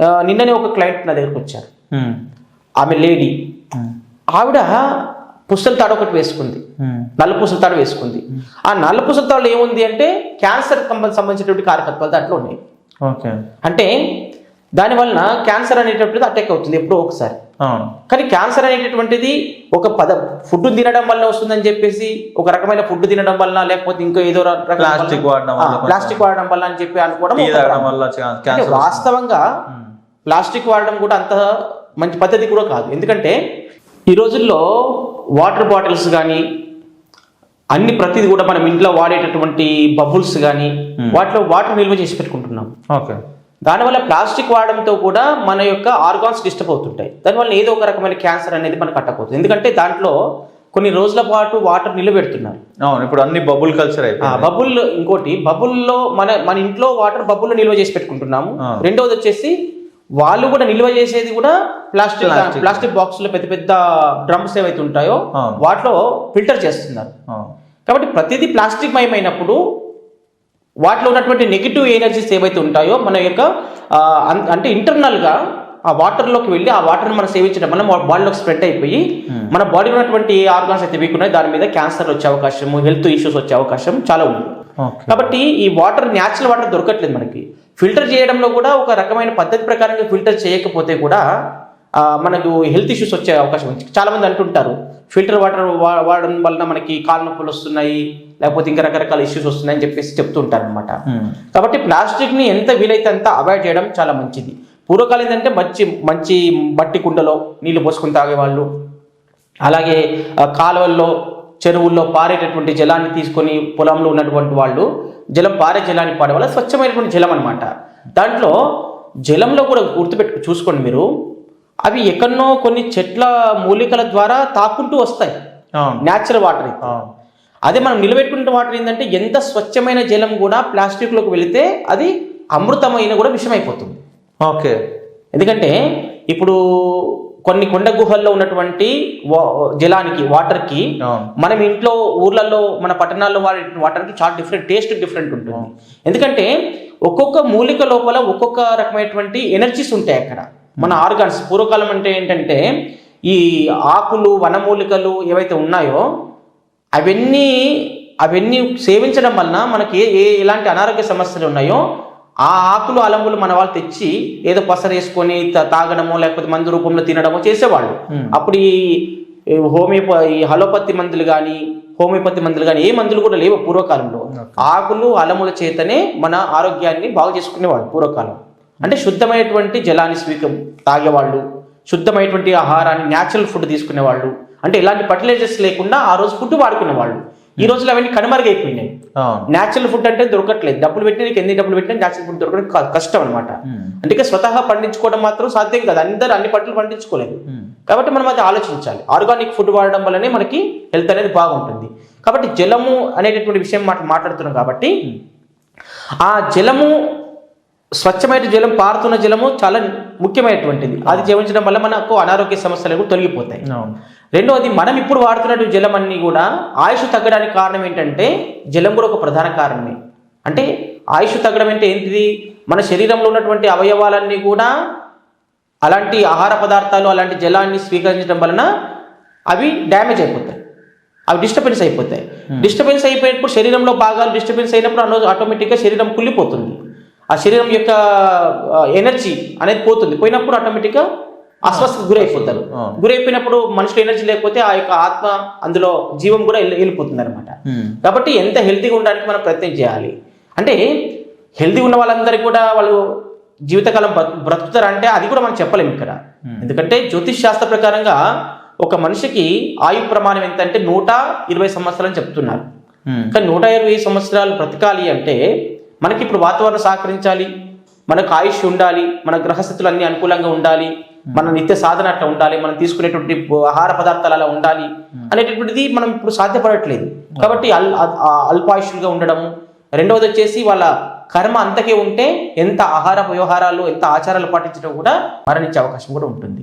నిన్ననే ఒక క్లయింట్ నా దగ్గరకు వచ్చారు. ఆమె లేడీ. ఆవిడ పుస్తల తాడు ఒకటి వేసుకుంది. నల్ల పూసల తాడు వేసుకుంది. ఆ నల్ల పూసల తాడులో ఏముంది అంటే క్యాన్సర్ సంబంధించినటువంటి కారకత్వాలు దాంట్లో ఉన్నాయి. ఓకే. అంటే దాని వలన క్యాన్సర్ అనేటటువంటిది అటాక్ అవుతుంది ఎప్పుడో ఒకసారి. కానీ క్యాన్సర్ అనేటటువంటిది ఒక పద ఫుడ్ తినడం వల్ల వస్తుందని చెప్పేసి ఒక రకమైన ఫుడ్ తినడం వల్ల లేకపోతే ఇంకో ఏదో రకం ప్లాస్టిక్ వాడడం. ప్లాస్టిక్ వాడడం వల్ల అని చెప్పి అనుకోవడం వాస్తవంగా ప్లాస్టిక్ వాడడం కూడా అంత మంచి పద్ధతి కూడా కాదు. ఎందుకంటే ఈ రోజుల్లో వాటర్ బాటిల్స్ కానీ అన్ని ప్రతిది కూడా మనం ఇంట్లో వాడేటటువంటి బబుల్స్ కానీ వాటిలో వాటర్ నిల్వ చేసి పెట్టుకుంటున్నాం. ఓకే. దానివల్ల ప్లాస్టిక్ వాడడంతో కూడా మన యొక్క ఆర్గాన్స్ డిస్టర్బ్ అవుతుంటాయి దానివల్ల ఏదో ఒక రకమైన క్యాన్సర్ అనేది మనకు అట్టకపోతుంది ఎందుకంటే దాంట్లో కొన్ని రోజుల పాటు వాటర్ నిలబెడుతున్నారు అవును ఇప్పుడు అన్ని బబుల్ కల్చర్ అయిపోయింది బబుల్ ఇంకోటి బబుల్లో మన మన ఇంట్లో వాటర్ బబుల్లో నిల్వ చేసి పెట్టుకుంటున్నాము. రెండవది వచ్చేసి వాళ్ళు కూడా నిల్వ చేసేది కూడా ప్లాస్టిక్. ప్లాస్టిక్ బాక్స్లో పెద్ద పెద్ద డ్రమ్స్ ఏవైతే ఉంటాయో. వాటిలో ఫిల్టర్ చేస్తున్నారు. కాబట్టి ప్రతిదీ ప్లాస్టిక్ మయమైనప్పుడు వాటిలో ఉన్నటువంటి నెగిటివ్ ఎనర్జీస్ ఏవైతే ఉంటాయో మన యొక్క అంటే internal గా ఆ వాటర్లోకి వెళ్ళి ఆ వాటర్ని మనం సేవించడం వల్ల బాడీలోకి స్ప్రెడ్ అయిపోయి మన బాడీలో ఉన్నటువంటి ఆర్గాన్స్ అయితే వీక్ ఉన్నాయో దాని మీద క్యాన్సర్ వచ్చే అవకాశం హెల్త్ ఇష్యూస్ వచ్చే అవకాశం చాలా ఉంది. కాబట్టి ఈ వాటర్ న్యాచురల్ వాటర్ దొరకట్లేదు మనకి. ఫిల్టర్ చేయడంలో కూడా ఒక రకమైన పద్ధతి ప్రకారంగా ఫిల్టర్ చేయకపోతే కూడా మనకు హెల్త్ ఇష్యూస్ వచ్చే అవకాశం ఉంది. చాలా మంది అంటుంటారు ఫిల్టర్ వాటర్ వాడడం వలన మనకి కాళ్ళ నొప్పులు వస్తున్నాయి లేకపోతే ఇంకా రకరకాల ఇష్యూస్ వస్తున్నాయని చెప్పేసి చెప్తుంటారు అనమాట. కాబట్టి ప్లాస్టిక్ని ఎంత వీలైతే అంత అవాయిడ్ చేయడం చాలా మంచిది. పూర్వకాలం ఏంటంటే మంచి మంచి మట్టి కుండలో నీళ్ళు పోసుకుని తాగేవాళ్ళు. అలాగే కాలువల్లో చెరువుల్లో పారేటటువంటి జలాన్ని తీసుకొని పొలంలో ఉన్నటువంటి వాళ్ళు జలం పారే జలాన్ని పాడే వాళ్ళ స్వచ్ఛమైనటువంటి జలం అనమాట దాంట్లో జలంలో కూడా గుర్తుపెట్టు చూసుకోండి మీరు. అవి ఎక్కడనో కొన్ని చెట్ల మూలికల ద్వారా తాకుంటూ వస్తాయి. న్యాచురల్ వాటర్ అదే మనం నిలబెట్టుకున్న వాటర్ ఏంటంటే ఎంత స్వచ్ఛమైన జలం కూడా ప్లాస్టిక్లోకి వెళితే అది అమృతమైన కూడా విషమైపోతుంది. ఓకే. ఎందుకంటే ఇప్పుడు కొన్ని కొండ గుహల్లో ఉన్నటువంటి జలానికి వాటర్కి మనం ఇంట్లో ఊర్లలో మన పట్టణాల్లో వాడే వాటర్కి చాలా డిఫరెంట్ టేస్ట్ డిఫరెంట్ ఉంటుంది. ఎందుకంటే ఒక్కొక్క మూలిక లోపల ఒక్కొక్క రకమైనటువంటి ఎనర్జీస్ ఉంటాయి అక్కడ. మన ఆర్గాన్స్ పూర్వకాలం అంటే ఏంటంటే ఈ ఆకులు వనమూలికలు ఏవైతే ఉన్నాయో అవన్నీ అవన్నీ సేవించడం వలన మనకి ఏ ఏ ఎలాంటి అనారోగ్య సమస్యలు ఉన్నాయో ఆ ఆకులు అలములు మన వాళ్ళు తెచ్చి ఏదో పసరు వేసుకొని తా- తాగడమో లేకపోతే మందు రూపంలో తినడమో చేసేవాళ్ళు. అప్పుడు ఈ హోమియోప ఈ హలోపతి మందులు కానీ హోమియోపతి మందులు కానీ ఏ మందులు కూడా లేవు పూర్వకాలంలో. ఆకులు అలముల చేతనే మన ఆరోగ్యాన్ని బాగు చేసుకునేవాళ్ళు పూర్వకాలం. అంటే శుద్ధమైనటువంటి జలాన్ని స్వీక తాగేవాళ్ళు శుద్ధమైనటువంటి ఆహారాన్ని న్యాచురల్ ఫుడ్ తీసుకునేవాళ్ళు. అంటే ఎలాంటి ఫర్టిలైజర్స్ లేకుండా ఆ రోజు ఫుడ్ వాడుకునేవాళ్ళు. ఈ రోజులు అవన్నీ కనుమరుగైపోయినాయి. న్యాచురల్ ఫుడ్ అంటే దొరకట్లేదు. డబ్బులు పెట్టిన నీకు ఎన్ని డబ్బులు పెట్టినా న్యాచురల్ ఫుడ్ దొరకడం కష్టం అనమాట అందుకే స్వతహా పండించుకోవడం మాత్రం సాధ్యం కాదు. అందరూ అన్ని పంటలు పండించుకోలేదు. కాబట్టి మనం అది ఆలోచించాలి. ఆర్గానిక్ ఫుడ్ వాడడం వల్లనే మనకి హెల్త్ అనేది బాగుంటుంది. కాబట్టి జలము అనేటటువంటి విషయం మాట మాట్లాడుతున్నాం కాబట్టి ఆ జలము స్వచ్ఛమైన జలం పారుతున్న జలము చాలా ముఖ్యమైనటువంటిది. అది జీవించడం వల్ల మనకు అనారోగ్య సమస్యలు కూడా తొలగిపోతాయి. రెండవది మనం ఇప్పుడు వాడుతున్నట్టు జలం అన్ని కూడా ఆయుష్ తగ్గడానికి కారణం ఏంటంటే జలం కూడా ఒక ప్రధాన కారణమే. అంటే ఆయుష్ తగ్గడం అంటే ఏంటిది? మన శరీరంలో ఉన్నటువంటి అవయవాలన్నీ కూడా అలాంటి ఆహార పదార్థాలు అలాంటి జలాన్ని స్వీకరించడం వలన అవి డ్యామేజ్ అయిపోతాయి. అవి డిస్టర్బెన్స్ అయిపోతాయి. డిస్టర్బెన్స్ అయిపోయినప్పుడు శరీరంలో భాగాలు డిస్టర్బెన్స్ అయినప్పుడు ఆటోమేటిక్గా శరీరం కుళ్ళిపోతుంది. ఆ శరీరం యొక్క ఎనర్జీ అనేది పోతుంది. పోయినప్పుడు ఆటోమేటిక్గా అస్వస్థకు గురైపోతారు. గురైపోయినప్పుడు మనుషులు ఎనర్జీ లేకపోతే ఆ యొక్క ఆత్మ అందులో జీవం కూడా వెళ్ళి- వెళ్ళిపోతుంది అనమాట. కాబట్టి ఎంత హెల్తీగా ఉండడానికి మనం ప్రయత్నం చేయాలి? అంటే హెల్తీ ఉన్న వాళ్ళందరికీ కూడా వాళ్ళు జీవితకాలం బ్రతు- బ్రతుకుతారంటే అది కూడా మనం చెప్పలేము ఇక్కడ. ఎందుకంటే జ్యోతిష్ శాస్త్ర ప్రకారంగా ఒక మనిషికి ఆయు ప్రమాణం ఎంత అంటే నూట ఇరవై సంవత్సరాలు చెప్తున్నారు. కానీ నూట ఇరవై సంవత్సరాలు బ్రతకాలి అంటే మనకి ఇప్పుడు వాతావరణం సహకరించాలి మనకు ఆయుష్ ఉండాలి మన గ్రహస్థితులు అన్ని అనుకూలంగా ఉండాలి మన నిత్య సాధన అట్లా ఉండాలి మనం తీసుకునేటువంటి ఆహార పదార్థాలు అలా ఉండాలి అనేటటువంటిది మనం ఇప్పుడు సాధ్యపడట్లేదు. కాబట్టి అల్ అ- ఆ అల్పాయుష్యులుగా ఉండడము రెండవది వచ్చేసి వాళ్ళ కర్మ అంతకే ఉంటే ఎంత ఆహార వ్యవహారాలు ఎంత ఆచారాలు పాటించడం కూడా మరణించే అవకాశం కూడా ఉంటుంది.